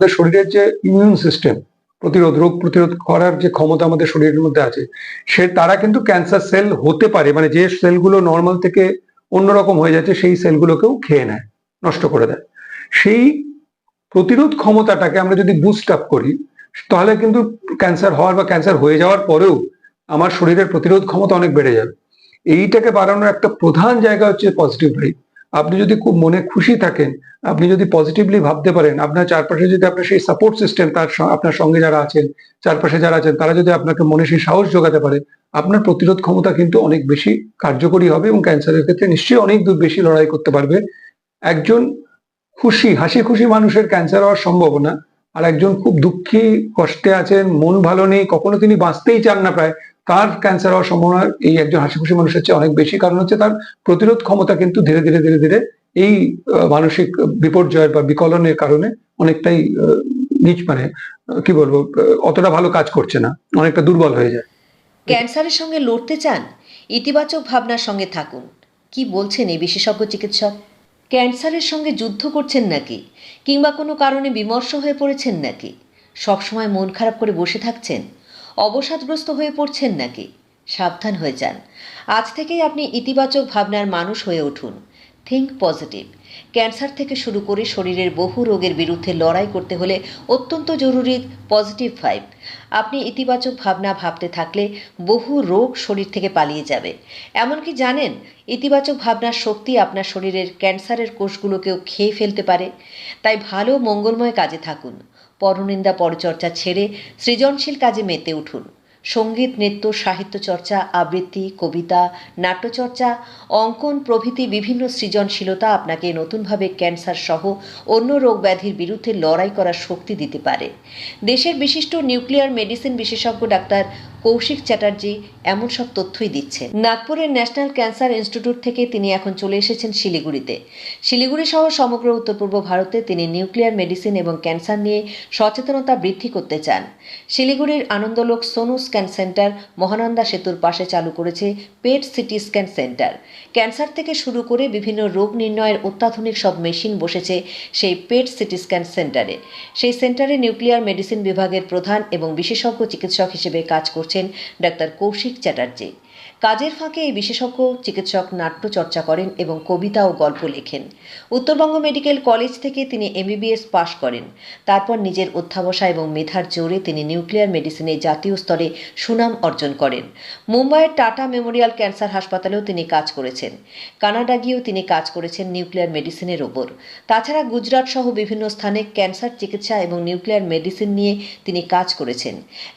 আমাদের শরীরের যে ইমিউন সিস্টেম প্রতিরোধ, রোগ প্রতিরোধ করার যে ক্ষমতা আমাদের শরীরের মধ্যে আছে, সে তারা কিন্তু ক্যান্সার সেল হতে পারে মানে যে সেলগুলো নর্মাল থেকে অন্যরকম হয়ে যাচ্ছে, সেই সেলগুলোকেও খেয়ে নেয়, নষ্ট করে দেয়। সেই প্রতিরোধ ক্ষমতাটাকে আমরা যদি বুস্ট আপ করি, তাহলে কিন্তু ক্যান্সার হওয়ার বা ক্যান্সার হয়ে যাওয়ার পরেও আমার শরীরের প্রতিরোধ ক্ষমতা অনেক বেড়ে যাবে। এইটাকে বাড়ানোর একটা প্রধান জায়গা হচ্ছে পজিটিভ ভাইব আপনি যদি খুব মনে খুশি থাকেন, আপনি যদি পজিটিভলি ভাবতে পারেন, আপনার চারপাশে যদি আপনার সেই সাপোর্ট সিস্টেম তার আপনার সঙ্গে যারা আছেন, চারপাশে যারা আছেন, তারা যদি আপনাকে মনে সেই সাহস যোগাতে পারে, আপনার প্রতিরোধ ক্ষমতা কিন্তু অনেক বেশি কার্যকরী হবে এবং ক্যান্সারের ক্ষেত্রে নিশ্চয়ই অনেক দূর বেশি লড়াই করতে পারবে। একজন খুশি, হাসি খুশি মানুষের ক্যান্সার হওয়ার সম্ভাবনা, আর একজন খুব দুঃখী, কষ্টে আছেন, মন ভালো নেই, কখনো তিনি বাঁচতেই চান না প্রায় তার ক্যান্সার হওয়ার সম্ভাবনা এই একজন হাসি খুশি মানুষের চেয়ে অনেক বেশি? কারণ হচ্ছে তার প্রতিরোধ ক্ষমতা কিন্তু ধীরে ধীরে ধীরে ধীরে এই মানসিক বিপর্যয়ের বা বিকলনের কারণে অনেকটাই নিচ মানে কি বলব অতটা ভালো কাজ করছে না। অনেকটা দুর্বল হয়ে যায়। ক্যান্সারের সঙ্গে লড়তে চান? ইতিবাচক ভাবনার সঙ্গে থাকুন। কি বলছেন এই বিশেষজ্ঞ চিকিৎসক? ক্যান্সারের সঙ্গে যুদ্ধ করছেন নাকি? কিংবা কোনো কারণে বিমর্ষ হয়ে পড়েছেন নাকি? সবসময় মন খারাপ করে বসে থাকছেন? অবসাদগ্রস্ত হয়ে পড়ছেন নাকি? সাবধান হয়ে যান। আজ থেকেই আপনি ইতিবাচক ভাবনার মানুষ হয়ে উঠুন। থিঙ্ক পজিটিভ ক্যান্সার থেকে শুরু করে শরীরের বহু রোগের বিরুদ্ধে লড়াই করতে হলে অত্যন্ত জরুরি পজিটিভ ভাইব আপনি ইতিবাচক ভাবনা ভাবতে থাকলে বহু রোগ শরীর থেকে পালিয়ে যাবে। এমনকি জানেন, ইতিবাচক ভাবনার শক্তি আপনার শরীরের ক্যান্সারের কোষগুলোকেও খেয়ে ফেলতে পারে। তাই ভালো মঙ্গলময় কাজে থাকুন। পরনিন্দা পরচর্চা ছেড়ে সৃজনশীল কাজে মেতে উঠুন। সংগীত, নৃত্য, সাহিত্য চর্চা, আবৃত্তি, কবিতা, নাট্যচর্চা, অঙ্কন প্রভৃতি বিভিন্ন সৃজনশীলতা আপনাকে নতুনভাবে ক্যান্সার সহ অন্য রোগ ব্যাধির বিরুদ্ধে লড়াই করার শক্তি দিতে পারে। দেশের বিশিষ্ট নিউক্লিয়ার মেডিসিন বিশেষজ্ঞ ডাক্তার কৌশিক চ্যাটার্জি এমন সব তথ্যই দিচ্ছেন। নাগপুরের ন্যাশনাল ক্যান্সার ইনস্টিটিউট থেকে তিনি এখন চলে এসেছেন শিলিগুড়িতে। শিলিগুড়ি সহ সমগ্র উত্তর পূর্ব ভারতে তিনি নিউক্লিয়ার মেডিসিন এবং ক্যান্সার নিয়ে সচেতনতা বৃদ্ধি করতে চান। শিলিগুড়ির আনন্দলোক সোনু স্ক্যান সেন্টার মহানন্দা সেতুর পাশে চালু করেছে PET CT scan centre. Cancer থেকে শুরু করে বিভিন্ন রোগ নির্ণয়ের অত্যাধুনিক সব মেশিন বসেছে সেই পেট সিটি স্ক্যান সেন্টারে। সেই সেন্টারে নিউক্লিয়ার মেডিসিন বিভাগের প্রধান এবং বিশেষজ্ঞ চিকিৎসক হিসেবে কাজ করছেন ডাক্তার কৌশিক চ্যাটার্জি। কাজের ফাঁকে এই বিশেষজ্ঞ, চিকিৎসক নাট্য চর্চা করেন এবং কবিতা ও গল্প লেখেন। উত্তরবঙ্গ মেডিকেল কলেজ থেকে তিনি এমবিবিএস পাশ করেন। তারপর নিজের অধ্যাবসা এবং মেধার জোরে তিনি নিউক্লিয়ার মেডিসিনে জাতীয় স্তরে সুনাম অর্জন করেন। মুম্বাইয়ের টাটা মেমোরিয়াল ক্যান্সার হাসপাতালেও তিনি কাজ করেছেন। কানাডা গিয়েও তিনি কাজ করেছেন নিউক্লিয়ার মেডিসিনের ওপর। তাছাড়া গুজরাট সহ বিভিন্ন স্থানে ক্যান্সার চিকিৎসা এবং নিউক্লিয়ার মেডিসিন নিয়ে তিনি কাজ করেছেন।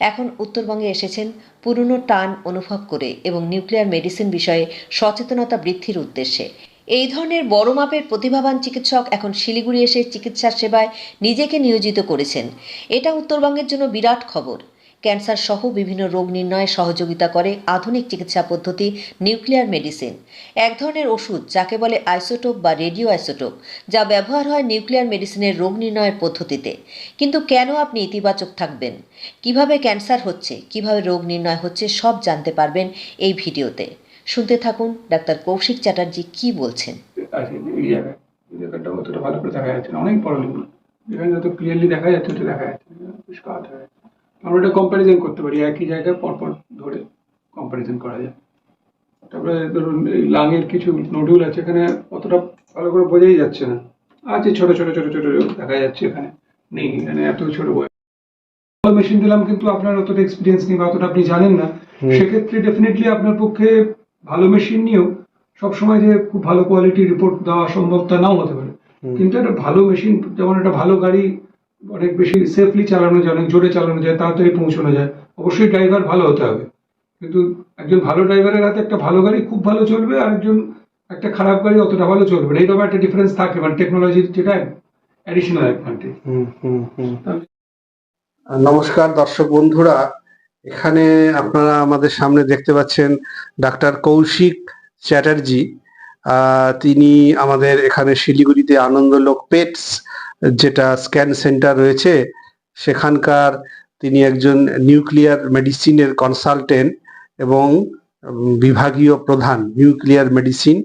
এখন উত্তরবঙ্গে এসেছেন পুরনো টান অনুভব করে এবং নিউক্লিয়ার মেডিসিন বিষয়ে সচেতনতা বৃদ্ধির উদ্দেশ্যে। এই ধরনের বড় মাপের প্রতিভাবান চিকিৎসক এখন শিলিগুড়ি এসে চিকিৎসা সেবায় নিজেকে নিয়োজিত করেছেন। এটা উত্তরবঙ্গের জন্য বিরাট খবর। ক্যান্সার সহ বিভিন্ন রোগ নির্ণয়ে সহযোগিতা করে আধুনিক চিকিৎসা পদ্ধতি নিউক্লিয়ার মেডিসিন। এক ধরনের ওষুধ যাকে বলে আইসোটোপ বা রেডিও আইসোটোপ যা ব্যবহার হয় নিউক্লিয়ার মেডিসিনের রোগ নির্ণয়ের পদ্ধতিতে। কিন্তু কেন আপনি ইতিবাচক থাকবেন? কীভাবে ক্যান্সার হচ্ছে কীভাবে রোগ নির্ণয় হচ্ছে সব জানতে পারবেন এই ভিডিওতে। শুনতে থাকুন ডাক্তার কৌশিক চ্যাটার্জি কি বলছেন। না অনেক বড় যেখানে যত ক্লিয়ারলি দেখা যাচ্ছে ওটা দেখা যাচ্ছে পরিষ্কার দেখা যাচ্ছে। আমরা এটা কম্প্যারিজন করতে পারি একই জায়গায় পরপর ধরে কম্প্যারিজন করা যায়। তারপরে ধরুন এই লাঙের কিছু নডুল আছে এখানে অতটা ভালো করে বোঝাই যাচ্ছে না। আছে ছোট ছোট ছোট ছোট দেখা যাচ্ছে এখানে। নেই এখানে এত ছোট মেশিন দিলাম কিন্তু আপনার অতটা এক্সপিরিয়েন্স নেই বা অতটা আপনি জানেন না। সেক্ষেত্রে ডেফিনেটলি আপনার পক্ষে ভালো মেশিন নিয়েও সবসময় যে খুব ভালো কোয়ালিটি রিপোর্ট দেওয়া সম্ভব তা নাও হতে পারে। কিন্তু একটা ভালো মেশিন যেমন একটা ভালো গাড়ি অনেক বেশি সেফলি চালানো যায় অনেক জোরে চালানো যায় তাড়াতাড়ি পৌঁছানো যায়। অবশ্যই ড্রাইভার ভালো হতে হবে। কিন্তু একজন ভালো ড্রাইভারের হাতে একটা ভালো গাড়ি খুব ভালো চলবে আর একজন একটা খারাপ গাড়ি অতটা ভালো চলবে না। এইরকম একটা ডিফারেন্স থাকে মানে টেকনোলজির যেটা অ্যাডিশনাল অ্যাডভান্টেজ হুম, হুম, হুম। নমস্কার দর্শক বন্ধুরা। এখানে আপনারা আমাদের সামনে দেখতে পাচ্ছেন ডাক্তার কৌশিক চ্যাটার্জি। আহ, তিনি আমাদের এখানে শিলিগুড়িতে আনন্দলোক পেটস যেটা স্ক্যান সেন্টার রয়েছে সেখানকার তিনি একজন নিউক্লিয়ার মেডিসিনের কনসালটেন্ট এবং বিভাগীয় প্রধান নিউক্লিয়ার মেডিসিন।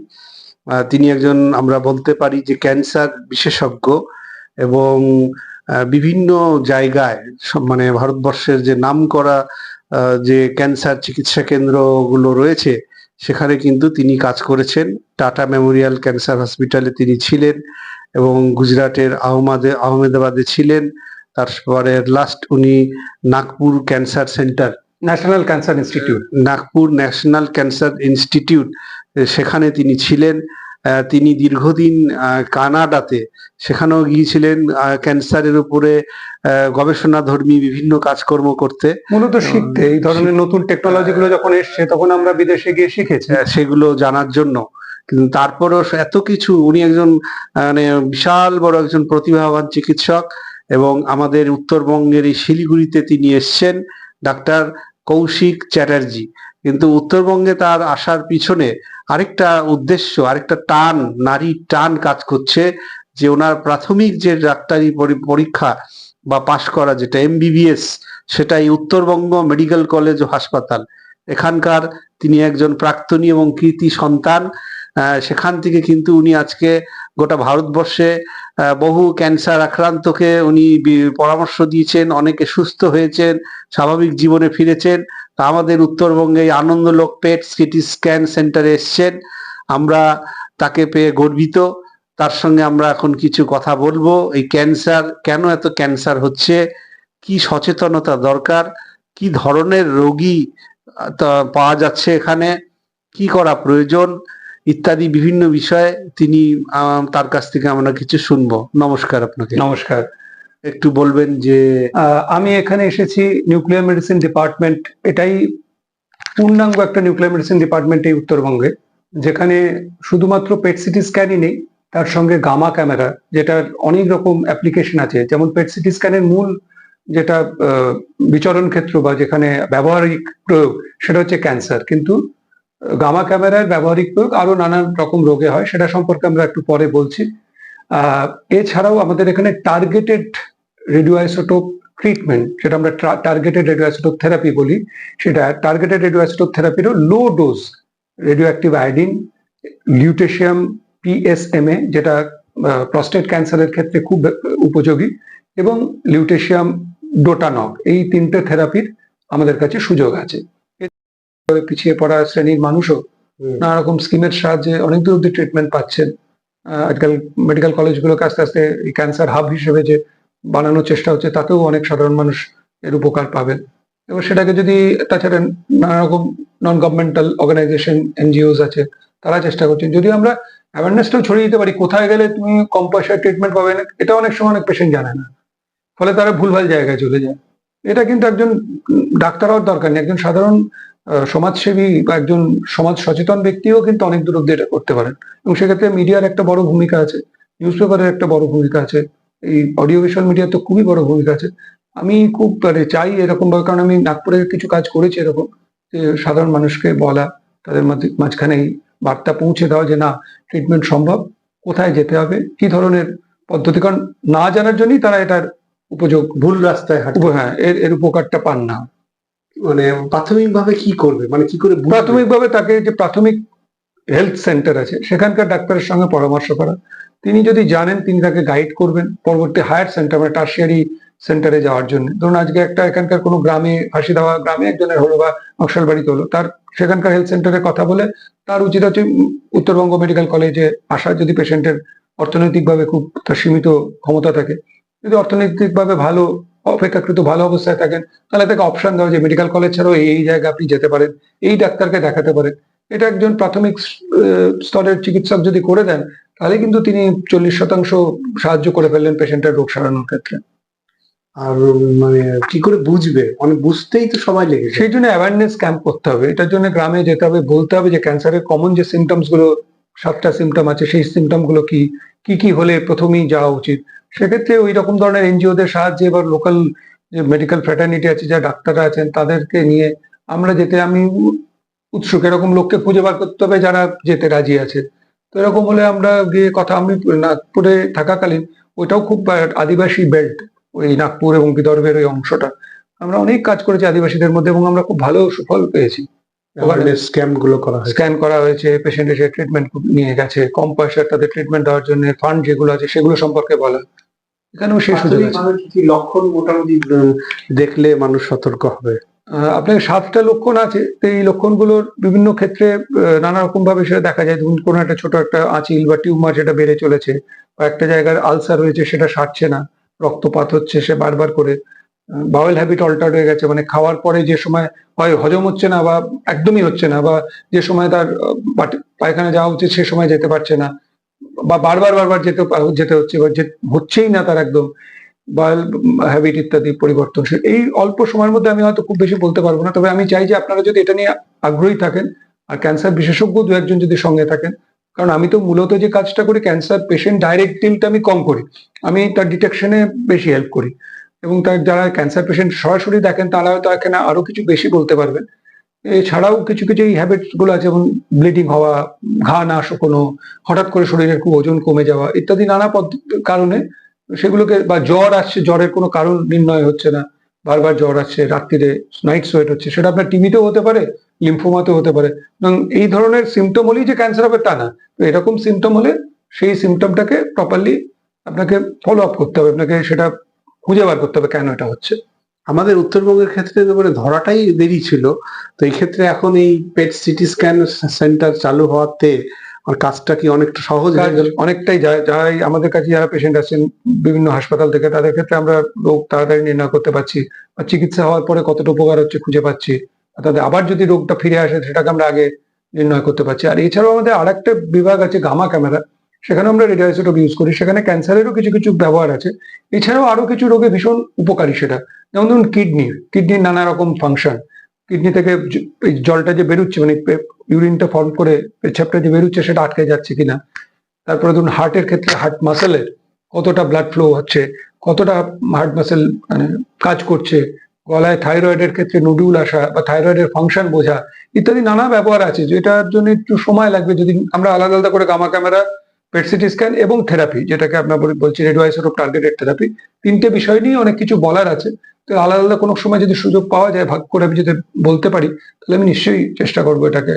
তিনি একজন আমরা বলতে পারি যে ক্যান্সার বিশেষজ্ঞ এবং বিভিন্ন জায়গায় মানে ভারতবর্ষের যে নামকরা আহ, যে ক্যান্সার চিকিৎসা কেন্দ্রগুলো রয়েছে সেখানে কিন্তু তিনি কাজ করেছেন। টাটা মেমোরিয়াল ক্যান্সার হসপিটালে তিনি ছিলেন। এবং গুজরাটের আহমদে আহমেদাবাদে ছিলেন। তারপরে লাস্ট উনি Nagpur cancer centre national cancer institute Nagpur national cancer institute সেখানে তিনি ছিলেন। তিনি দীর্ঘদিন কানাডাতে সেখানেও গিয়েছিলেন ক্যান্সারের উপরে গবেষণাধর্মী বিভিন্ন কাজকর্ম করতে। মূলত শিখতে এই ধরনের নতুন টেকনোলজি গুলো যখন এসছে তখন আমরা বিদেশে গিয়ে শিখেছি। সেগুলো জানার জন্য। কিন্তু তারপরেও এত কিছু, উনি একজন মানে বিশাল বড় একজন প্রতিভাবান চিকিৎসক এবং আমাদের উত্তরবঙ্গের এই শিলিগুড়িতে তিনি এসছেন, ডাক্তার কৌশিক চ্যাটার্জি। কিন্তু উত্তরবঙ্গে তার আসার পিছনে আরেকটা উদ্দেশ্য, আরেকটা টান নারীর টান কাজ করছে যে ওনার প্রাথমিক যে ডাক্তারি পরি- পরীক্ষা বা পাশ করা যেটা, এমবিবিএস সেটা এই উত্তরবঙ্গ মেডিকেল কলেজ ও হাসপাতাল। এখানকার তিনি একজন প্রাক্তনী এবং কৃতি সন্তান। সেখান থেকে কিন্তু উনি আজকে গোটা ভারতবর্ষে বহু ক্যান্সার আক্রান্তকে উনি পরামর্শ দিয়েছেন, অনেকে সুস্থ হয়েছেন, স্বাভাবিক জীবনে ফিরেছেন। আমাদের উত্তরবঙ্গে আনন্দলোক পেট সিটি স্ক্যান সেন্টারে এসছেন। আমরা তাকে পেয়ে গর্বিত। তার সঙ্গে আমরা এখন কিছু কথা বলব। এই ক্যান্সার, কেন এত ক্যান্সার হচ্ছে? কি সচেতনতা দরকার? কি ধরনের রোগী পাওয়া যাচ্ছে এখানে? কি করা প্রয়োজন? ইত্যাদি বিভিন্ন বিষয়ে তিনি তার কাছ থেকে আমরা কিছু শুনব। নমস্কার আপনাকে। নমস্কার। একটু বলবেন যে আমি এখানে এসেছি নিউক্লিয়ার মেডিসিন ডিপার্টমেন্ট এটাই পূর্ণাঙ্গ একটা নিউক্লিয়ার মেডিসিন ডিপার্টমেন্ট এই উত্তরবঙ্গে যেখানে শুধুমাত্র পেট সিটি স্ক্যানই নেই তার সঙ্গে গামা ক্যামেরা যেটার অনেক রকম অ্যাপ্লিকেশন আছে। যেমন পেট সিটি স্ক্যানের মূল যেটা বিচরণ ক্ষেত্র বা যেখানে ব্যবহারিক প্রয়োগ সেটা হচ্ছে ক্যান্সার। কিন্তু গামা ক্যামেরার ব্যবহারিক প্রয়োগ আরও নানান রকম রোগে হয়, সেটা সম্পর্কে আমরা একটু পরে বলছি। এছাড়াও আমাদের এখানে টার্গেটেড রেডিও আইসোটোপ ট্রিটমেন্ট যেটা আমরা টার্গেটেড রেডিও আইসোটোপ থেরাপি বলি, সেটা targeted radio isotope থেরাপিরও low dose radio active iodine lutetium PSMA যেটা প্রস্টেট ক্যান্সারের ক্ষেত্রে খুব উপযোগী, এবং লিউটেশিয়াম ডোটানক এই তিনটে থেরাপির আমাদের কাছে সুযোগ আছে। পিছিয়ে পড়া শ্রেণির মানুষও নানা রকম স্কিমের সাহায্যে অনেক দূর অব্দি ট্রিটমেন্ট পাচ্ছেন। আজকাল মেডিকেল কলেজগুলোকে আস্তে আস্তে এই ক্যান্সার হাব হিসেবে যে বানানোর চেষ্টা হচ্ছে তাতেও অনেক সাধারণ মানুষ এর উপকার পাবেন। এবং সেটাকে যদি তাছাড়া নানা রকম নন গভর্নমেন্টাল অর্গানাইজেশন এনজিওস আছে তারা চেষ্টা করছেন। যদি আমরা অ্যাওয়ারনেসটাও ছড়িয়ে দিতে পারি কোথায় গেলে তুমি কম পয়সায় ট্রিটমেন্ট পাবে না এটা অনেক সময় অনেক পেশেন্ট জানে না। ফলে তারা ভুলভাল জায়গায় চলে যায়। এটা কিন্তু একজন উম, ডাক্তার হওয়ার দরকার নেই। একজন সাধারণ সমাজসেবী বা একজন সমাজ সচেতন ব্যক্তিও কিন্তু অনেক দূর অব্দি এটা করতে পারেন। এবং সেক্ষেত্রে মিডিয়ার একটা বড় ভূমিকা আছে নিউজ পেপারের একটা বড় ভূমিকা আছে এই অডিও ভিজুয়াল মিডিয়ার তো খুবই বড় ভূমিকা আছে। আমি খুব মানে চাই এরকম ভাবে কারণ আমি নাগপুরে কিছু কাজ করেছি এরকম যে সাধারণ মানুষকে বলা তাদের মাঝে- মাঝখানে এই বার্তা পৌঁছে দেওয়া যে না ট্রিটমেন্ট সম্ভব কোথায় যেতে হবে কি ধরনের পদ্ধতি কারণ না জানার জন্যই তারা এটার উপযোগ ভুল রাস্তায় হাঁটে। হ্যাঁ এর এর উপকারটা পান না। মানে প্রাথমিকভাবে কি করবে? মানে কি করে? প্রাথমিকভাবে তাকে যে প্রাথমিক হেলথ সেন্টার আছে, সেখানকার ডাক্তারের সঙ্গে পরামর্শ করা। তিনি যদি জানেন, তিনি তাকে গাইড করবেন পরবর্তী হায়ার সেন্টার মানে টার্সিয়ারি সেন্টারে যাওয়ার জন্য। ধরুন আজকে একটা এখানকার কোনো গ্রামে ফাঁসি দেওয়া গ্রামে একজনের হলো বা নকশাল বাড়িতে হলো, তার সেখানকার হেলথ সেন্টারে কথা বলে তার উচিত হচ্ছে উত্তরবঙ্গ মেডিকেল কলেজে আসা, যদি পেশেন্টের অর্থনৈতিকভাবে খুব তার সীমিত ক্ষমতা থাকে। যদি অর্থনৈতিকভাবে ভালো অপেক্ষাকৃত ভালো অবস্থায় থাকেন তাহলে তাকে অপশন দেওয়া যে মেডিকেল কলেজ ছাড়াও এই জায়গায় আপনি যেতে পারেন এই ডাক্তারকে দেখাতে পারেন। এটা একজন প্রাথমিক স্তরের চিকিৎসক যদি করে দেন তাহলে কিন্তু তিনি চল্লিশ শতাংশ সাহায্য করে ফেললেন পেশেন্টের রোগ সারানোর ক্ষেত্রে। আর মানে কি করে বুঝবে? মানে বুঝতেই তো সময় লেগে সেই জন্য অ্যাওয়ারনেস ক্যাম্প করতে হবে। এটার জন্য গ্রামে যেতে হবে বলতে হবে যে ক্যান্সারের কমন যে সিমটমসগুলো সাতটা সিমটম আছে সেই সিমটমগুলো কি কি কি হলে প্রথমেই যাওয়া উচিত। সেক্ষেত্রে ওই রকম ধরনের এনজিওদের সাহায্যে এবার লোকাল যে মেডিকেল ফ্র্যাটার্নিটি আছে যা ডাক্তাররা আছেন, তাদেরকে নিয়ে আমরা যেতে, আমি উৎসুক। এরকম লোককে খুঁজে বার করতে হবে যারা যেতে রাজি আছে। তো এরকম হলে আমরা গিয়ে কথা, আমি নাগপুরে থাকাকালীন ওইটাও খুব আদিবাসী বেল্ট ওই নাগপুর এবং বিদর্ভের ওই অংশটা। আমরা অনেক কাজ করেছি আদিবাসীদের মধ্যে এবং আমরা খুব ভালো সুফল পেয়েছি। গুলো করা স্ক্যান করা হয়েছে পেশেন্ট এসে ট্রিটমেন্ট নিয়ে গেছে। কম পয়সার তাদের ট্রিটমেন্ট দেওয়ার জন্য ফান্ড যেগুলো আছে সেগুলো সম্পর্কে বলা। এখানেও সেই সুযোগ আছে। লক্ষণ মোটামুটি দেখলে মানুষ সতর্ক হবে? আপনার সাতটা লক্ষণ আছে। তো এই লক্ষণগুলোর বিভিন্ন ক্ষেত্রে নানা রকম ভাবে সেটা দেখা যায়। ধরুন কোনো একটা ছোট একটা আঁচিল বা টিউমার যেটা বেড়ে চলেছে বা একটা জায়গার আলসার হয়েছে সেটা সারছে না। রক্তপাত হচ্ছে সে বারবার করে। বাওয়েল হ্যাবিট অল্টার হয়ে গেছে মানে খাওয়ার পরে যে সময় হয়, হজম হচ্ছে না বা একদমই হচ্ছে না বা যে সময় তার পায়খানা যাওয়া উচিত সে সময় যেতে পারছে না বা বারবার বারবার যেতে যেতে হচ্ছে বা হচ্ছেই না তার একদম বায়োল হ্যাবিট ইত্যাদি পরিবর্তনশীল। এই অল্প সময়ের মধ্যে আমি হয়তো খুব বেশি বলতে পারব না, তবে আমি চাই যে আপনারা যদি এটা নিয়ে আগ্রহী থাকেন আর ক্যান্সার বিশেষজ্ঞ দু একজন যদি সঙ্গে থাকেন, কারণ আমি তো মূলত যে কাজটা করি ক্যান্সার পেশেন্ট ডাইরেক্ট ডিলটা আমি কম করি। আমি তার ডিটেকশনে বেশি হেল্প করি। এবং তার যারা ক্যান্সার পেশেন্ট সরাসরি দেখেন, তারা হয়তো এখানে আরও কিছু বেশি বলতে পারবেন। এছাড়াও কিছু কিছু এই হ্যাবিটসগুলো আছে, যেমন ব্লিডিং হওয়া, ঘা না শুকোনো হঠাৎ করে শরীরের খুব ওজন কমে যাওয়া, ইত্যাদি নানা কারণে সেগুলোকে, বা জ্বর আসছে, জ্বরের কোনো কারণ নির্ণয় হচ্ছে না। বারবার জ্বর আসছে, রাত্রিরে নাইট সোয়েট হচ্ছে, সেটা আপনার টিভিতেও হতে পারে লিম্ফোমাতেও হতে পারে। এবং এই ধরনের সিমটম হলেই যে ক্যান্সার হবে তা না। তো এরকম সিমটম হলে সেই সিমটমটাকে প্রপারলি আপনাকে ফলো আপ করতে হবে, আপনাকে সেটা খুঁজে বার করতে হবে কেন এটা হচ্ছে? আমাদের উত্তরবঙ্গের ক্ষেত্রে এবারে ধরাটাই দেরি ছিল। তো এই ক্ষেত্রে এখন এই পেট সিটি স্ক্যান সেন্টার চালু হওয়াতে কাজটা কি অনেকটা সহজ অনেকটাই যারাই আমাদের কাছে যারা পেশেন্ট আছেন, বিভিন্ন হাসপাতাল থেকে, তাদের ক্ষেত্রে আমরা রোগ তাড়াতাড়ি নির্ণয় করতে পারছি। বা চিকিৎসা হওয়ার পরে কতটা উপকার হচ্ছে খুঁজে পাচ্ছি। তাদের আবার যদি রোগটা ফিরে আসে, সেটাকে আমরা আগে নির্ণয় করতে পারছি। আর এছাড়াও আমাদের আরেকটা বিভাগ আছে গামা ক্যামেরা সেখানে আমরা রেডিওসোটোপ ইউজ করি, সেখানে ক্যান্সারেরও কিছু কিছু ব্যবহার আছে। এছাড়াও আরও কিছু রোগে ভীষণ উপকারী সেটা। যেমন ধরুন কিডনি, কিডনির নানা রকম ফাংশন কিডনি থেকে জলটা যে বেরোচ্ছে মানে ইউরিনটা ফর্ম করে পেচ্ছাপটা যে বেরোচ্ছে, সেটা আটকে যাচ্ছে কিনা। তারপরে ধরুন হার্টের ক্ষেত্রে হার্ট মাসেলের কতটা ব্লাড ফ্লো হচ্ছে, কতটা হার্ট মাসেল মানে কাজ করছে, গলায় থাইরয়েডের ক্ষেত্রে নুডুল আসা বা থাইরয়েডের ফাংশন বোঝা, ইত্যাদি নানা ব্যবহার আছে। যেটার জন্য একটু সময় লাগবে। যদি আমরা আলাদা আলাদা করে gamma camera PET CT scan এবং থেরাপি যেটাকে আপনার বলছি রেডিও আইসোটোপ টার্গেটেড থেরাপি তিনটে বিষয় নিয়ে অনেক কিছু বলার আছে। তো আলাদা আলাদা কোনো সময় যদি সুযোগ পাওয়া যায় ভাগ করে আমি যদি বলতে পারি তাহলে আমি নিশ্চয়ই চেষ্টা করব এটাকে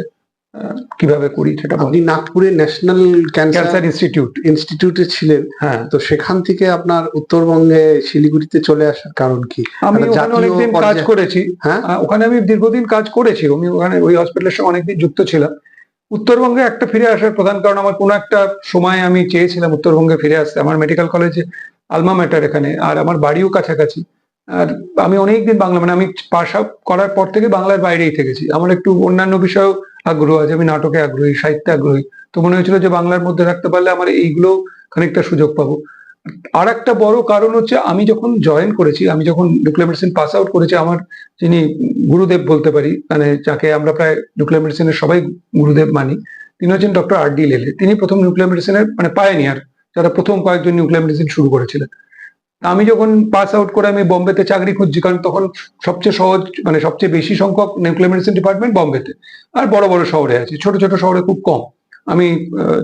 কীভাবে করি সেটা আপনি নাগপুরে ন্যাশনাল ক্যান্সার ক্যান্সার ইনস্টিটিউট। ইনস্টিটিউটে ছিলেন। হ্যাঁ। তো সেখান থেকে আপনার উত্তরবঙ্গে শিলিগুড়িতে চলে আসার কারণ কি? আমি ওখানে অনেকদিন কাজ করেছি। হ্যাঁ? ওখানে আমি দীর্ঘদিন কাজ করেছি। আমি ওখানে ওই হসপিটালের সঙ্গে অনেকদিন যুক্ত ছিলাম। উত্তরবঙ্গে একটা ফিরে আসার প্রধান কারণ আমার কোনো একটা সময় আমি চেয়েছিলাম উত্তরবঙ্গে ফিরে আসতে, আমার মেডিকেল কলেজে আলমা ম্যাটার এখানে, আর আমার বাড়িও কাছাকাছি। আর আমি অনেকদিন বাংলা মানে আমি পাশ করার পর থেকে বাংলার বাইরেই থেকেছি। আমার একটু অন্যান্য বিষয়েও আগ্রহ আছে, আমি নাটকে আগ্রহী, সাহিত্যে আগ্রহী। তো মনে হয়েছিল যে বাংলার মধ্যে থাকতে পারলে আমার এইগুলো খানিকটা সুযোগ পাবো। আর একটা বড় কারণ হচ্ছে আমি যখন জয়েন করেছি, আমি যখন নিউক্লিয়ার মেডিসিন পাস আউট করেছি, আমার যিনি গুরুদেব বলতে পারি মানে যাকে আমরা প্রায় নিউক্লিয়ার মেডিসিনের সবাই গুরুদেব মানি, তিনি হচ্ছেন ডক্টর আর ডি লেলে তিনি প্রথম নিউক্লিয়ার মেডিসিনের মানে পায়নিয়ার যারা প্রথম কয়েকজন নিউক্লিয়ার মেডিসিন শুরু করেছিলেন। আমি যখন পাস আউট করে আমি বোম্বেতে চাকরি খুঁজছি, কারণ তখন সবচেয়ে সহজ মানে সবচেয়ে বেশি সংখ্যক নিউক্লিয়ার মেডিসিন ডিপার্টমেন্ট বোম্বেতে। আর বড় বড় শহরে আছে। ছোট ছোট শহরে খুব কম। আমি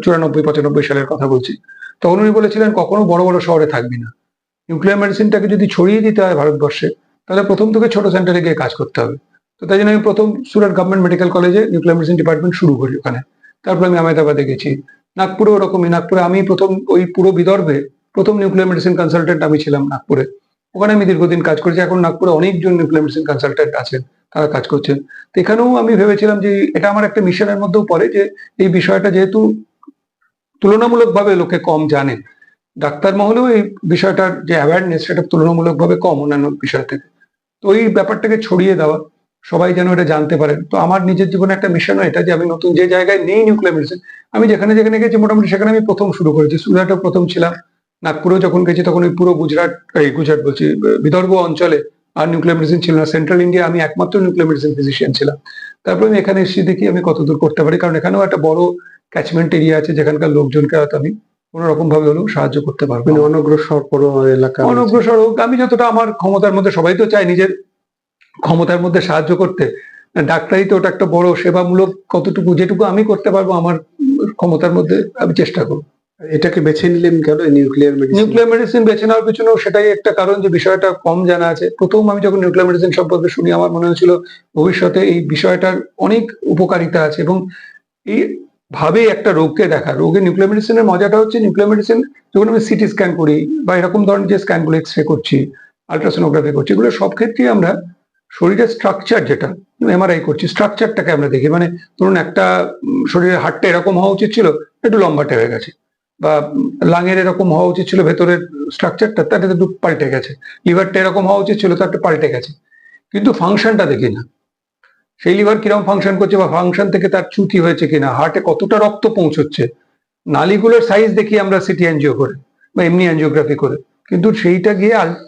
চুরানব্বই, পঁচানব্বই সালের কথা বলছি। তখন উনি বলেছিলেন, কখনো বড় বড় শহরে থাকবি না। নিউক্লিয়ার মেডিসিনটাকে যদি ছড়িয়ে দিতে হয় ভারতবর্ষে, তাহলে প্রথম থেকে ছোট সেন্টারে গিয়ে কাজ করতে হবে। তো তাই জন্য আমি প্রথম সুরাট গভর্নমেন্ট মেডিকেল কলেজে নিউক্লিয়ার মেডিসিন ডিপার্টমেন্ট শুরু করি ওখানে। তারপর আমি আহমেদাবাদে গেছি। নাগপুরে ওরকমই, নাগপুরে আমি প্রথম ওই পুরো বিদর্ভে প্রথম নিউক্লিয়ার মেডিসিন কনসালটেন্ট আমি ছিলাম নাগপুরে। ওখানে আমি দীর্ঘদিন কাজ করেছি, এখন নাগপুরে অনেকজন নিউক্লিয়ার মেডিসিন কনসালটেন্ট আছেন, তারা কাজ করছেন। তো এখানেও আমি ভেবেছিলাম যে এটা আমার একটা মিশনের মধ্যেও পড়ে যে এই বিষয়টা যেহেতু তুলনামূলকভাবে লোকে কম জানেন। ডাক্তার মহলেও এই বিষয়টার যে অ্যাওয়ারনেস সেটা তুলনামূলকভাবে কম অন্যান্য বিষয় থেকে। তো ওই ব্যাপারটাকে ছড়িয়ে দেওয়া, সবাই যেন এটা জানতে পারেন তো আমার নিজের জীবনে একটা মিশনও এটা যে আমি নতুন যে জায়গায় নেই নিউক্লিয়ার মেডিসিন আমি যেখানে যেখানে গেছি মোটামুটি সেখানে আমি প্রথম শুরু করেছি। সুরাটে প্রথম ছিলাম, নাগপুরেও যখন গেছি তখন ওই পুরো গুজরাট, এই গুজরাট বলছি, বিদর্ভ অঞ্চলে আর নিউক্লিয়ার মেডিসিন ছিল না। সেন্ট্রাল ইন্ডিয়া আমি একমাত্র নিউক্লিয়ার মেডিসিন ফিজিশিয়ান ছিলাম। তারপরে আমি এখানে এসে দেখি আমি কত দূর করতে পারি। কারণ এখানেও একটা বড় ক্যাচমেন্ট এরিয়া আছে যেখানকার লোকজনকে হয়তো আমি কোনো রকম ভাবে হলেও সাহায্য করতে পারব। মানে অনগ্রসর কোনো এলাকা। অনগ্রসর হোক আমি যতটা আমার ক্ষমতার মধ্যে সবাই তো চায় নিজের ক্ষমতার মধ্যে সাহায্য করতে। ডাক্তারি তো ওটা একটা বড় সেবামূলক কতটুকু যেটুকু আমি করতে পারব আমার ক্ষমতার মধ্যে আমি চেষ্টা করব। এটাকে বেছে নিলেন কেন নিউক্লিয়ার মেডিসিন নিউক্লিয়ার মেডিসিন বেছে নেওয়ার পিছনেও সেটাই একটা কারণ যে বিষয়টা কম জানা আছে। প্রথম আমি যখন নিউক্লিয়ার মেডিসিন সম্পর্কে শুনি আমার মনে হয়েছিল ভবিষ্যতে এই বিষয়টার অনেক উপকারিতা আছে এবং এই ভাবে একটা রোগকে দেখা। রোগের নিউক্লিয়ার মেডিসিনের মজাটা হচ্ছে নিউক্লিয়ার মেডিসিন যখন আমি সিটি স্ক্যান করি বা এরকম ধরনের যে স্ক্যানগুলো এক্স রে করছি আলট্রাসোনোগ্রাফি করছি, এগুলো সব ক্ষেত্রেই আমরা শরীরের স্ট্রাকচার যেটা এমআরআই করছি স্ট্রাকচারটাকে আমরা দেখি। মানে ধরুন একটা শরীরের হাটটা এরকম হওয়া উচিত ছিল, একটু লম্বাটে হয়ে গেছে। বা লাঙের এরকম হওয়া উচিত ছিল, ভেতরের স্ট্রাকচারটা তাটা একটু পাল্টে গেছে। লিভারটা এরকম হওয়া উচিত ছিল তার একটু পাল্টে গেছে। কিন্তু ফাংশনটা দেখি না। সেই লিভার কীরকম ফাংশন করছে বা ফাংশন থেকে তার চ্যুতি হয়েছে কিনা হার্টে কতটা রক্ত পৌঁছচ্ছে, নালিগুলোর সাইজ দেখি আমরা সিটি অ্যানজিও করে বা এমনি অ্যানজিওগ্রাফি করে। কিন্তু সেইটা গিয়ে আল-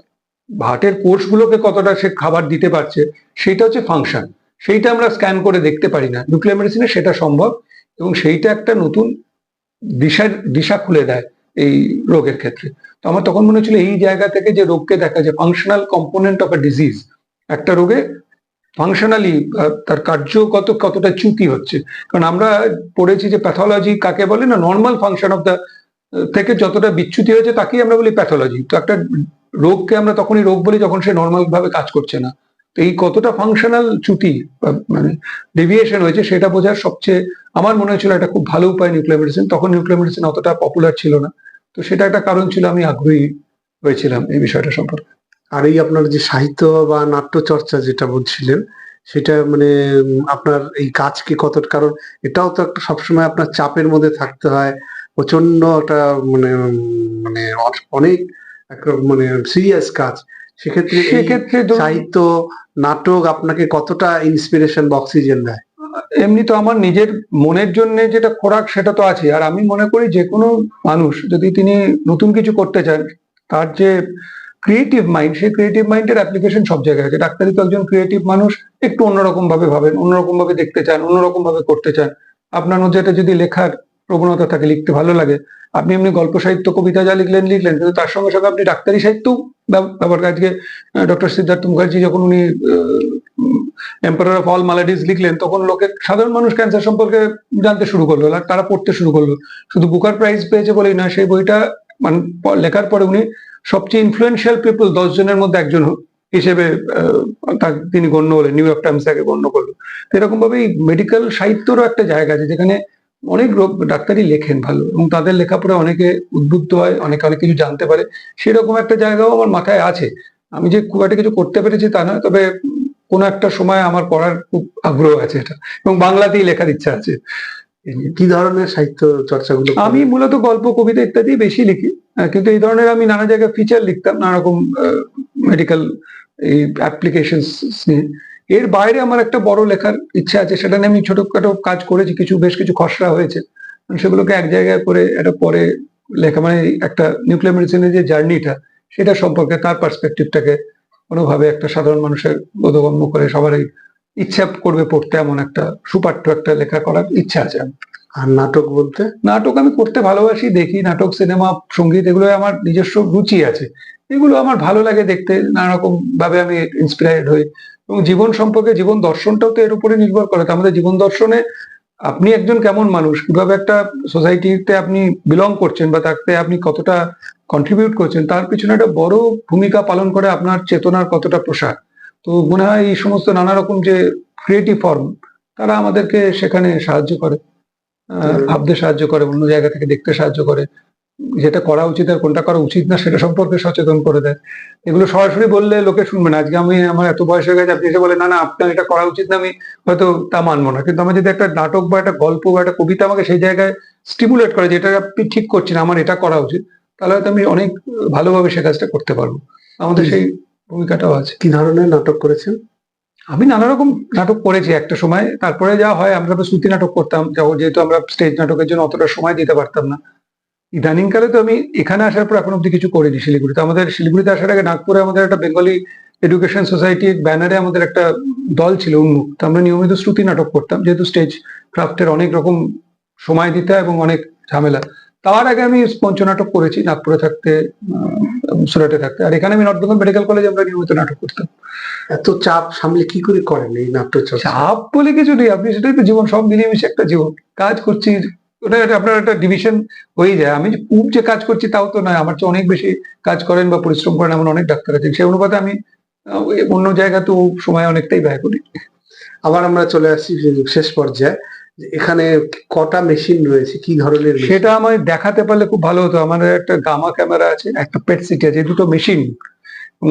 হার্টের কোষগুলোকে কতটা সে খাবার দিতে পারছে, সেইটা হচ্ছে ফাংশন সেইটা আমরা স্ক্যান করে দেখতে পারি না। নিউক্লিয়ার মেডিসিনে সেটা সম্ভব এবং সেইটা একটা নতুন দিশার দিশা খুলে দেয় এই রোগের ক্ষেত্রে। তো আমার তখন মনে হচ্ছিল এই জায়গা থেকে যে রোগকে দেখা যায় functional component of a disease একটা রোগে ফাংশনালি তার কার্যগত কতটা চ্যুতি হচ্ছে। কারণ আমরা পড়েছি যে প্যাথোলজি কাকে বলে না নর্মাল ফাংশন অফ দ্য থেকে যতটা বিচ্যুতি হয়েছে তাকেই আমরা বলি প্যাথোলজি তো একটা রোগকে আমরা তখনই রোগ বলি যখন সে নর্মাল ভাবে কাজ করছে না। তো এই কতটা ফাংশনাল চ্যুতি মানে ডেভিয়েশন হয়েছে সেটা বোঝার সবচেয়ে আমার মনে হয়েছিল একটা খুব ভালো উপায় নিউক্লিয়ার মেডিসিন তখন নিউক্লিয়ার মেডিসিন অতটা পপুলার ছিল না। তো সেটা একটা কারণ ছিল, আমি আগ্রহী হয়েছিলাম এই বিষয়টা সম্পর্কে। আর এই আপনার যে সাহিত্য বা নাট্য চর্চা যেটা বলছিলেন সেটা মানে আপনার এই কাজকে কত কারণ এটাও তো একটা সবসময় আপনার চাপের মধ্যে থাকতে হয়। প্রচণ্ড একটা মানে মানে অনেক মানে সিরিয়াস কাজ। সেক্ষেত্রে সেক্ষেত্রে সাহিত্য নাটক আপনাকে কতটা ইন্সপিরেশন বা অক্সিজেন দেয়? এমনি তো আমার নিজের মনের জন্য যেটা খোরাক সেটা তো আছে। আর আমি মনে করি যে কোনো মানুষ যদি তিনি নতুন কিছু করতে চান তার যে ক্রিয়েটিভ মাইন্ড সেই ক্রিয়েটিভ মাইন্ডের অ্যাপ্লিকেশন সব জায়গায় আছে। ডাক্তারি তো একজন ক্রিয়েটিভ মানুষ, একটু অন্যরকম ভাবে ভাবেন, অন্যরকম ভাবে দেখতে চান, অন্যরকম ভাবে করতে চান। আপনার মধ্যে এটা যদি লেখার প্রবণতা থাকে, লিখতে ভালো লাগে, আপনি এমনি গল্প, সাহিত্য, কবিতা যা লিখলেন লিখলেন, কিন্তু তার সঙ্গে সঙ্গে আপনি ডাক্তারি সাহিত্য ব্যাপার আজকে ডক্টর সিদ্ধার্থ মুখার্জি যখন উনি এম্পারার অফ অল মালাডিস লিখলেন, তখন লোকে সাধারণ মানুষ ক্যান্সার সম্পর্কে জানতে শুরু করল, তারা পড়তে শুরু করল। শুধু বুকার প্রাইজ পেয়েছে বলেই না সেই বইটা মানে লেখার পরে উনি সবচেয়ে ইনফ্লুয়েন্সিয়াল পিপল দশ জনের মধ্যে একজন হিসেবে তিনি গণ্য হলেন নিউ ইয়র্ক টাইমস তাকে গণ্য করল। এরকম ভাবে মেডিকেল সাহিত্যরও একটা জায়গা আছে, যেখানে অনেক রোগ, ডাক্তারই লেখেন ভালো, এবং তাদের লেখা পড়ে অনেকে উদ্বুদ্ধ হয়, অনেকে অনেক কিছু জানতে পারে। সেরকম একটা জায়গাও আমার মাথায় আছে। আমি যে খুব একটা কিছু করতে পেরেছি তা নয়, তবে কোনো একটা সময় আমার পড়ার খুব আগ্রহ আছে এটা, এবং বাংলাতেই লেখার ইচ্ছা আছে। কি ধরনের সাহিত্য চর্চাগুলো? আমি মূলত গল্প, কবিতা ইত্যাদি বেশি লিখি কিন্তু এই ধরনের আমি নানা জায়গায় ফিচার লিখতাম, নানা রকম মেডিকেল নিয়ে এর বাইরে আমার একটা বড় লেখার ইচ্ছা আছে, সেটা নিয়ে আমি ছোটখাটো কাজ করেছি, কিছু, বেশ কিছু খসড়া হয়েছে সেগুলোকে এক জায়গায় করে এটা পরে লেখা মানে একটা নিউক্লিয়ার মেডিসিনের যে জার্নিটা সেটা সম্পর্কে তার পার্সপেক্টিভটাকে কোনোভাবে একটা সাধারণ মানুষের বোধগম্য করে সবারই ইচ্ছা করবে পড়তে এমন একটা সুপাঠ্য একটা লেখা করার ইচ্ছা আছে আর নাটক বলতে? নাটক আমি করতে ভালোবাসি দেখি নাটক সিনেমা সংগীত এগুলো আমার নিজস্ব রুচি আছে। এগুলো আমার ভালো লাগে দেখতে নানা রকম ভাবে আমি ইন্সপায়ার্ড হই। এবং জীবন সম্পর্কে জীবন দর্শনটাও তো এর উপরে নির্ভর করে। তো আমাদের জীবন দর্শনে আপনি একজন কেমন মানুষ? কীভাবে একটা সোসাইটিতে আপনি বিলং করছেন বা তাতে আপনি কতটা কন্ট্রিবিউট করছেন? তার পিছনে একটা বড় ভূমিকা পালন করে আপনার চেতনার কতটা প্রসার? তো মনে হয় এই সমস্ত নানা রকম যে ক্রিয়েটিভ ফর্ম তারা আমাদেরকে সেখানে সাহায্য করে ভাবতে সাহায্য করে অন্য জায়গা থেকে দেখতে সাহায্য করে। যেটা করা উচিত আর কোনটা করা উচিত না সেটা সম্পর্কে সচেতন করে দেয়। এগুলো সরাসরি বললে লোকে শুনবে না। আজকে আমি আমার এত বয়স হয়ে গেছে আপনি এসে বলে না না আপনার এটা করা উচিত না আমি হয়তো তা মানবো না। কিন্তু আমার যদি একটা নাটক বা একটা গল্প বা একটা কবিতা আমাকে সেই জায়গায় স্টিমুলেট করে যেটা আপনি ঠিক করছেন আমার এটা করা উচিত তাহলে হয়তো আমি অনেক ভালোভাবে সে কাজটা করতে পারব। আমাদের সেই ভূমিকাটাও আছে। কি ধরনের নাটক করেছেন? আমি নানা রকম নাটক করেছি একটা সময়। তারপরে যা হয় আমরা তো শ্রুতি নাটক করতাম। যেহেতু আমরা স্টেজ নাটকের জন্য অতটা সময় দিতে পারতাম না। ইদানিং কালে তো আমি এখানে আসার পর এখন অব্দি কিছু করিনি শিলিগুড়িতে। আমাদের শিলিগুড়িতে আসার আগে নাগপুরে আমাদের একটা বেঙ্গলি এডুকেশন সোসাইটির ব্যানারে আমাদের একটা দল ছিল উন্মুখ। তো আমরা নিয়মিত শ্রুতি নাটক করতাম। যেহেতু স্টেজ ক্রাফটের অনেক রকম সময় দিতে হয় এবং অনেক ঝামেলা। তার আগে আমি মঞ্চনাটক করেছি নাগপুরে থাকতে সুরাটে থাকতে। আর এখানে আমি নর্থ বেঙ্গল মেডিকেল কলেজে আমরা নিয়মিত নাটক করতাম। এত চাপ সামলে কি করে করেন এই নাট্য চর্চা? চাপ বলে কিছু নেই। আপনি সেটাই তো জীবন সব মিলিয়ে মিশে একটা জীবন। কাজ করছি ওটা আপনার একটা ডিভিশন হয়ে যায়। আমি খুব যে কাজ করছি তাও তো নয়। আমার চেয়ে অনেক বেশি কাজ করেন বা পরিশ্রম করেন এমন অনেক ডাক্তার আছেন। সেই অনুপাতে আমি অন্য জায়গাতেও সময় অনেকটাই ব্যয় করি। আবার আমরা চলে আসছি শেষ পর্যায়ে। এখানে কটা মেশিন রয়েছে? কি ধরনের? সেটা আমায় দেখাতে পারলে খুব ভালো হতো। আমাদের একটা গামা ক্যামেরা আছে, একটা পেট সিটি আছে দুটো মেশিন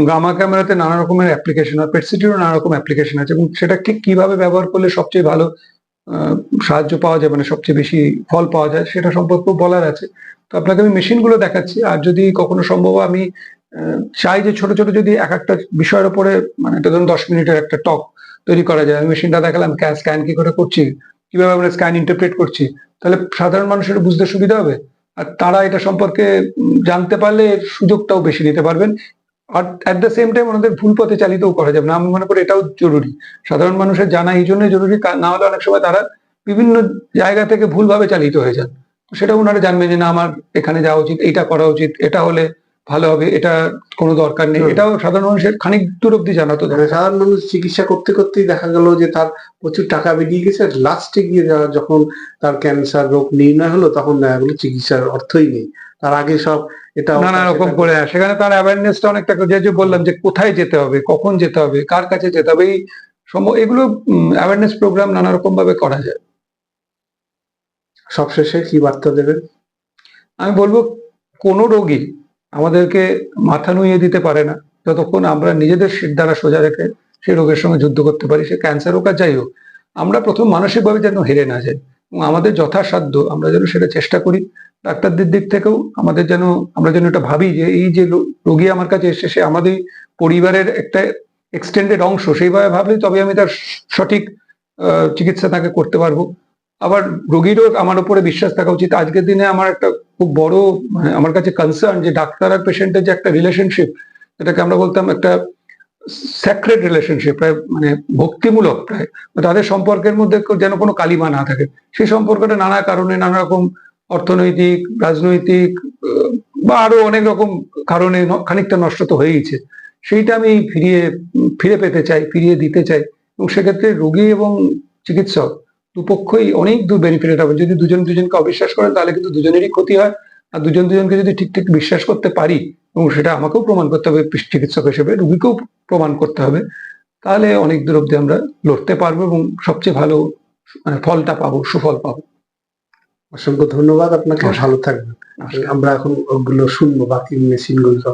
গামা ক্যামেরাতে নানা রকমের অ্যাপ্লিকেশন আর পেট সিটিরও নানা রকম অ্যাপ্লিকেশন আছে। এবং সেটা ঠিক কীভাবে ব্যবহার করলে সবচেয়ে ভালো সাহায্য পাওয়া যায় মানে সবচেয়ে বেশি ফল পাওয়া যায়, সেটা সম্পর্কেও বলার আছে। তো আপনাকে আমি মেশিনগুলো দেখাচ্ছি। আর যদি কখনো সম্ভব হয়, আমি চাই যে ছোট ছোট যদি এক একটা বিষয়ের উপরে মানে ধরুন দশ মিনিটের একটা টক তৈরি করা যায়। মেশিনটা দেখালাম স্ক্যান কি করে করছি? কীভাবে আমরা স্ক্যান ইন্টারপ্রেট করছি? তাহলে সাধারণ মানুষের বুঝতে সুবিধা হবে। আর তারা এটা সম্পর্কে জানতে পারলে সুযোগটাও বেশি নিতে পারবেন। আর অ্যাট দ্য সেম টাইম ওনাদের ভুল পথে চালিতও করা যাবে না। আমি মনে করি এটাও জরুরি। সাধারণ মানুষের জানা এই জন্যই জরুরি। না হলে অনেক সময় তারা বিভিন্ন জায়গা থেকে ভুলভাবে চালিত হয়ে যান। সেটা ওনারা জানবেন যে না, আমার এখানে যাওয়া উচিত এটা করা উচিত, এটা হলে ভালো হবে এটা কোনো দরকার নেই। এটাও সাধারণ মানুষের খানিক দূর অব্দি জানাতো মানে সাধারণ মানুষ চিকিৎসা করতে করতেই দেখা গেল যে তার প্রচুর টাকা বেরিয়ে গেছে লাস্টে গিয়ে যখন তার ক্যান্সার রোগ নির্ণয় হলো তখন দেখা গেলো চিকিৎসার অর্থই নেই। তার আগে সব এটা নানা রকম করে সেখানে তার অ্যাওয়ারনেসটা অনেকটা যে যে বললাম যে কোথায় যেতে হবে কখন যেতে হবে কার কাছে যেতে হবে এই সম- এগুলো অ্যাওয়ারনেস প্রোগ্রাম নানা রকম ভাবে করা যায়। সবশেষে কি বার্তা দেবেন? আমি বলব কোনো রোগী আমাদেরকে মাথা নুইয়ে দিতে পারে না। যতক্ষণ আমরা নিজেদের দ্বারা সোজা রেখে সেই রোগের সঙ্গে যুদ্ধ করতে পারি, সে ক্যান্সার হোক আর যাই হোক, আমরা প্রথম মানসিকভাবে যেন হেরে না যাই এবং আমাদের যথাসাধ্য আমরা যেন সেটা চেষ্টা করি। ডাক্তারদের দিক থেকেও আমাদের যেন, আমরা যেন এটা ভাবি যে এই যে রোগী আমার কাছে এসছে, সে আমাদের পরিবারের একটা এক্সটেন্ডেড অংশ সেইভাবে ভাবলে তবে আমি তার সঠিক চিকিৎসা তাকে করতে পারব। আবার রোগীরও আমার উপরে বিশ্বাস থাকা উচিত। আজকের দিনে আমার একটা খুব বড় মানে আমার কাছে কনসার্ন যে ডাক্তার আর পেশেন্টের যে একটা রিলেশনশিপ যেটাকে আমরা বলতাম একটা স্যাক্রেড রিলেশনশিপ প্রায় মানে ভক্তিমূলক প্রায় তাদের সম্পর্কের মধ্যে যেন কোনো কালিমা না থাকে। সেই সম্পর্কটা নানা কারণে নানা রকম অর্থনৈতিক, রাজনৈতিক, বা আরও অনেক রকম কারণে খানিকটা নষ্ট তো হয়েইছে। সেইটা আমি ফিরিয়ে, ফিরে পেতে চাই, ফিরিয়ে দিতে চাই। এবং সেক্ষেত্রে রোগী এবং চিকিৎসক দুপক্ষই অনেক দূর বেনিফিটেড হবে যদি দুজন দুজনকে অবিশ্বাস করেন তাহলে কিন্তু দুজনেরই ক্ষতি হয়। আর দুজন দুজনকে যদি ঠিক ঠিক বিশ্বাস করতে পারি এবং সেটা আমাকেও প্রমাণ করতে হবে চিকিৎসক হিসেবে রুগীকেও প্রমাণ করতে হবে তাহলে অনেক দূর অব্দি আমরা লড়তে পারব এবং সবচেয়ে ভালো মানে ফলটা পাবো সুফল পাবো। অসংখ্য ধন্যবাদ আপনাকে ভালো থাকবেন। আমরা এখন ওগুলো শুনব বাকি মেশিনগুলো